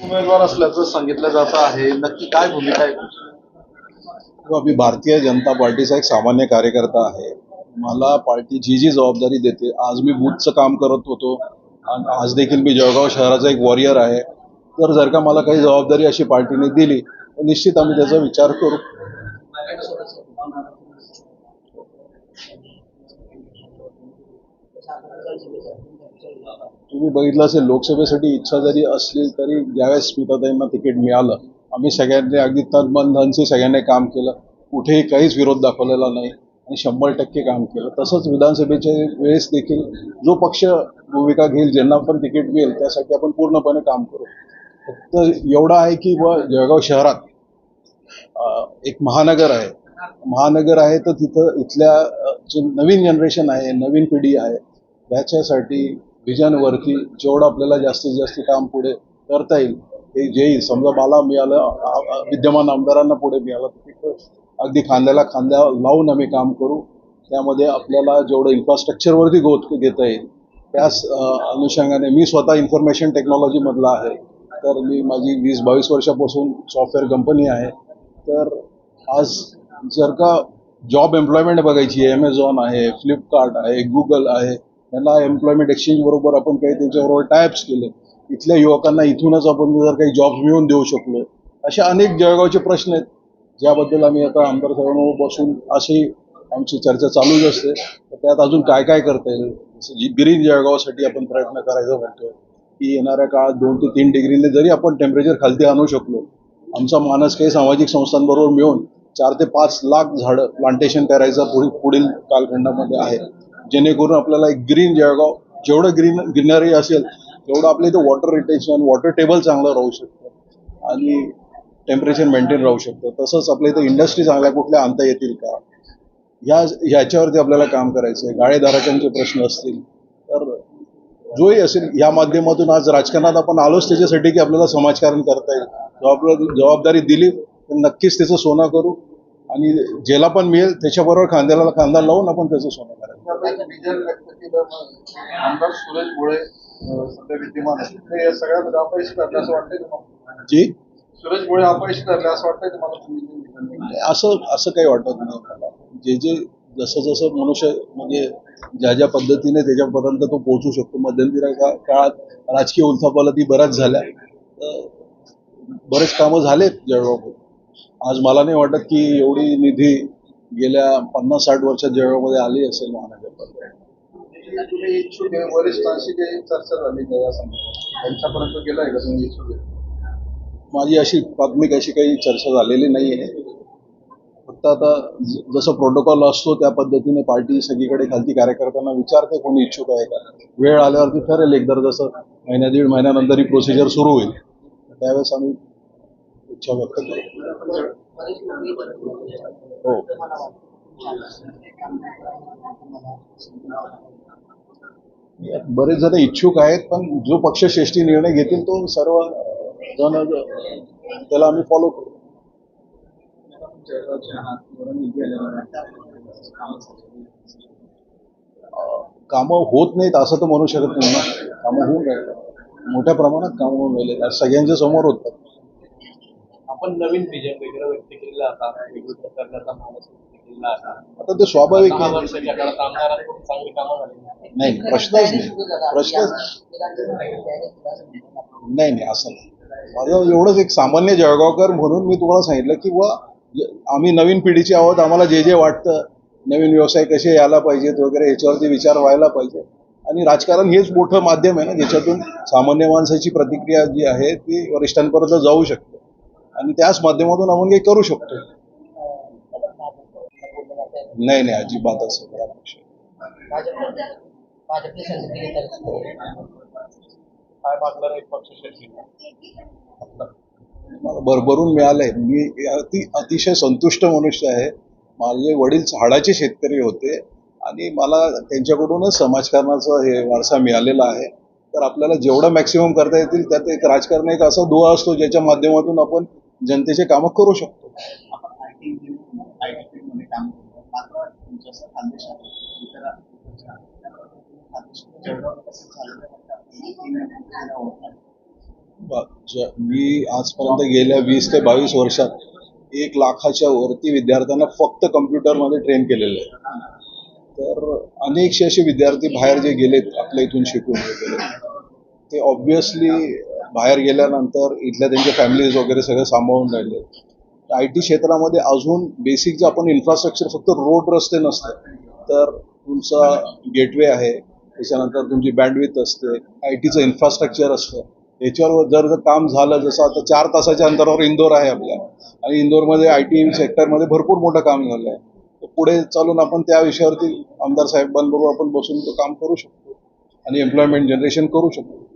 उमेदवार असल्याचं सांगितलं जात आहे. नक्की काय भूमिका आहे? हो, मी भारतीय जनता पार्टीचा एक सामान्य कार्यकर्ता आहे. मला पार्टी जी जी जबाबदारी देते. आज मी बूथचं काम करत होतो आणि आज देखील मी जळगाव शहराचा एक वॉरियर आहे. तर जर का मला काही जबाबदारी अशी पार्टीने दिली तर निश्चित आम्ही त्याचा विचार करू. तुम्ही बघितलं असेल लोकसभेसाठी इच्छा जरी असली तरी ज्यावेळेस स्मिताताईंना तिकीट मिळालं आम्ही सगळ्यांनी अगदी तन मन सगळ्यांनी काम केलं. कुठेही काहीच विरोध दाखवलेला नाही आणि शंभर टक्के काम केलं. तसंच विधानसभेच्या वेळेस देखील जो पक्ष भूमिका घेईल ज्यांना पण तिकीट मिळेल त्यासाठी आपण पूर्णपणे काम करू. फक्त एवढं आहे की व जळगाव शहरात एक महानगर आहे. महानगर आहे तर तिथं इथल्या जे नवीन जनरेशन आहे नवीन पिढी आहे त्याच्यासाठी विजनवरती जेवढं आपल्याला जास्तीत जास्त काम पुढे करता येईल ते जेही समजा मला मिळालं विद्यमान आमदारांना पुढे मिळालं तर अगदी खांद्याला खांद्या लावून आम्ही काम करू. त्यामध्ये आपल्याला जेवढं इन्फ्रास्ट्रक्चरवरती गोत घेता येईल त्याच अनुषंगाने मी स्वतः इन्फॉर्मेशन टेक्नॉलॉजीमधला आहे. तर मी माझी वीस बावीस वर्षापासून सॉफ्टवेअर कंपनी आहे. तर आज जर का जॉब एम्प्लॉयमेंट बघायची आहे ॲमेझॉन आहे फ्लिपकार्ट आहे गुगल आहे यांना एम्प्लॉयमेंट एक्सचेंज बरोबर आपण काही त्यांच्याबरोबर टायप्स केले. इथल्या युवकांना इथूनच आपण जर काही जॉब्स मिळवून देऊ शकलो. असे अनेक जळगावचे प्रश्न आहेत. ज्याबद्दल आम्ही आता आमदार साहेबांवर बसून अशी आमची चर्चा चालूच असते. तर त्यात अजून काय काय करता येईल? जसं जी ग्रीन जळगावसाठी आपण प्रयत्न करायचा म्हणतो की येणाऱ्या काळात दोन ते तीन डिग्रीने जरी आपण टेम्परेचर खालती आणू शकलो आमचा मानस काही सामाजिक संस्थांबरोबर मिळून चार ते पाच लाख झाडं प्लांटेशन करायचा पुढील पुढील कालखंडामध्ये आहे. जेणेकरून आपल्याला एक ग्रीन जळगाव जेवढं ग्रीन ग्रीनरी असेल तेवढं आपल्या इथं वॉटर रिटेन्शन वॉटर टेबल चांगलं राहू शकतं. आणि टेम्परेचर मेंटेन राहू शकतं. तसंच आपल्या इथं इंडस्ट्री चांगल्या कुठल्या आणता येतील का? ह्या ह्याच्यावरती आपल्याला काम करायचं आहे गाळेधारकांचे प्रश्न असतील. तर जोही असेल या माध्यमातून आज राजकारणात आपण आलोच त्याच्यासाठी की आपल्याला समाजकारण करता येईल. जबाबदारी जबाबदारी दिली तर नक्कीच त्याचं सोनं करू. आणि ज्याला पण मिळेल त्याच्याबरोबर खांद्याला खांदा लावून आपण त्याचं सोनं करायचं. आमदार सुरेश भोळे सध्या विद्यमान आहेत. ते या सगळ्यामध्ये अपयशी ठरले असं वाटतंय तुम्हाला? जी? सुरेश भोळे अपयशी ठरले असं वाटतंय तुम्हाला? असं असं काही वाटत नाही मला जे जे जसं जसं मनुष्य म्हणजे ज्या ज्या पद्धतीने त्याच्यापर्यंत तो पोहोचू शकतो. मध्यंतरी काळात राजकीय उलथापालथी बऱ्याच झाल्या. तर बरेच कामं झालेत जळगावमध्ये आज मला नाही वाटत की एवढी निधी गेल्या पन्नास साठ वर्षात जळगावमध्ये आली असेल महानगरपालिका. तुम्ही इच्छुक आहे वरिष्ठांशी काही चर्चा झाली त्यांच्यापर्यंत गेलाय का तुम्ही इच्छुक आहे? माझी अशी प्राथमिक अशी काही चर्चा झालेली नाही आहे. फक्त आता जसं प्रोटोकॉल असतो त्या पद्धतीने पार्टी सगळीकडे खालती कार्यकर्त्यांना विचारते कोणी इच्छुक आहे का. वेळ आल्यावरती ठरेल एकदा जसं महिन्या दीड महिन्यानंतर ही प्रोसिजर सुरू होईल. त्यावेळेस आम्ही इच्छा व्यक्त करू. हो. बरेच जण इच्छुक आहेत पण जो पक्ष श्रेष्ठी निर्णय घेतील तो सर्व जण त्याला आम्ही फॉलो करू. कामं होत नाहीत असं तर म्हणू शकत नाही ना. कामं होऊन राहिलं. मोठ्या प्रमाणात कामं होऊन राहिले. सगळ्यांच्या समोर होतात आपण नवीन विजन वगैरे व्यक्त केलेला आता विरुद्ध करण्याचा मानस व्यक्त केलेला आता. आता ते स्वाभाविक दहा आहे वर्षाच्या काळात आमदारांकडून चांगली कामं झाली. नाही प्रश्नच नाही. प्रश्नच नाही. नाही असं नाही. माझं एवढंच एक सामान्य जळगावकर म्हणून मी तुम्हाला सांगितलं की ज- आम्ही नवीन पिढीची आहोत आम्हाला जे जे वाटतं नवीन व्यवसाय कसे यायला पाहिजेत वगैरे याच्यावरती विचार व्हायला पाहिजे. आणि राजकारण हेच मोठं माध्यम आहे ना ज्याच्यातून सामान्य माणसाची प्रतिक्रिया जी आहे ती वरिष्ठांपर्यंत जाऊ शकते. आणि त्याच माध्यमातून आपण काही करू शकतो. नाही नाही अजिबात असं मला भरभरून मिळालंय. मी अति अतिशय संतुष्ट मनुष्य आहे. माझे वडील हाडाचे शेतकरी होते आणि मला त्यांच्याकडूनच समाजकारणाचा हे वारसा मिळालेला आहे. तर आपल्याला जेवढं मॅक्सिमम करता येतील त्यात एक राजकारण एक असा दुवा असतो ज्याच्या माध्यमातून आपण जनतेचे कामं करू शकतो. मी आजपर्यंत गेल्या वीस ते बावीस वर्षात एक लाखाच्या वरती विद्यार्थ्यांना फक्त कम्प्युटरमध्ये ट्रेन केलेलं आहे. तर अनेकशे असे विद्यार्थी बाहेर जे गेलेत आपल्या इथून शिकून वगैरे ते ऑब्विसली बाहेर गेल्यानंतर इथल्या त्यांच्या फॅमिलीज वगैरे सगळे सांभाळून राहिले. आय टी क्षेत्रामध्ये अजून बेसिक जे आपण इन्फ्रास्ट्रक्चर फक्त रोड रस्ते नसते तर तुमचा गेटवे आहे. त्याच्यानंतर तुमची बँडविथ असते. आय टीचं इन्फ्रास्ट्रक्चर असतं. याच्यावर जर जर काम झालं जसं आता चार तासाच्या अंतरावर इंदोर आहे आपल्या. आणि इंदोरमध्ये आय टी सेक्टरमध्ये भरपूर मोठं काम झालं आहे तर पुढे चालून आपण त्या विषयावरती आमदार साहेबांबरोबर आपण बसून तो काम करू शकतो. आणि एम्प्लॉयमेंट जनरेशन करू शकतो.